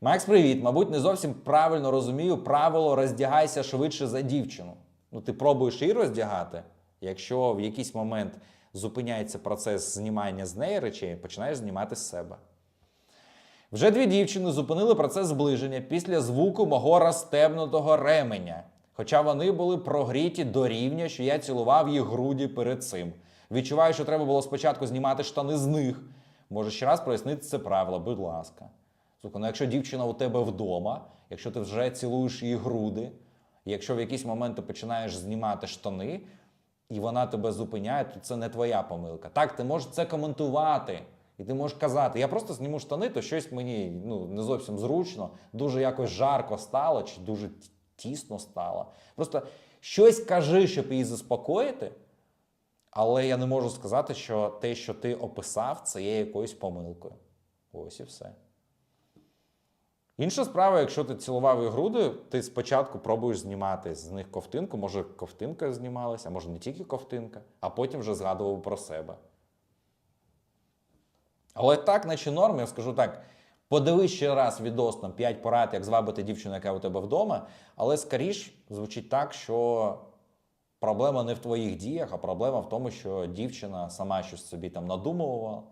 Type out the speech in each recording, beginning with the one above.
Макс, привіт! Мабуть, не зовсім правильно розумію правило роздягайся швидше за дівчину. Ну, ти пробуєш її роздягати. Якщо в якийсь момент зупиняється процес знімання з неї речей, починаєш знімати з себе. Вже дві дівчини зупинили процес зближення після звуку мого розстебнутого ременя. Хоча вони були прогріті до рівня, що я цілував їх груді перед цим. Відчуваю, що треба було спочатку знімати штани з них. Може ще раз прояснити це правило, будь ласка. Слухай, ну якщо дівчина у тебе вдома, якщо ти вже цілуєш її груди, якщо в якийсь момент ти починаєш знімати штани, і вона тебе зупиняє, то це не твоя помилка. Так, ти можеш це коментувати. І ти можеш казати, я просто зніму штани, то щось мені ну, не зовсім зручно, дуже якось жарко стало, чи дуже тісно стало. Просто щось кажи, щоб її заспокоїти, але я не можу сказати, що те, що ти описав, це є якоюсь помилкою. Ось і все. Інша справа, якщо ти цілував її груди, ти спочатку пробуєш знімати з них ковтинку, може ковтинка знімалася, а може не тільки ковтинка, а потім вже згадував про себе. Але так, наче норм, я скажу так. Подивись ще раз відос там 5 порад, як звабити дівчину, яка у тебе вдома, але скоріш звучить так, що проблема не в твоїх діях, а проблема в тому, що дівчина сама щось собі там надумувала.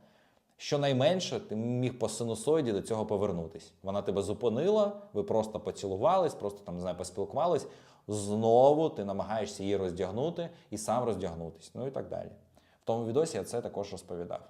Щонайменше ти міг по синусоїді до цього повернутись. Вона тебе зупинила, ви просто поцілувались, просто там не знаю, поспілкувались. Знову ти намагаєшся її роздягнути і сам роздягнутись. Ну і так далі. В тому відосі я це також розповідав.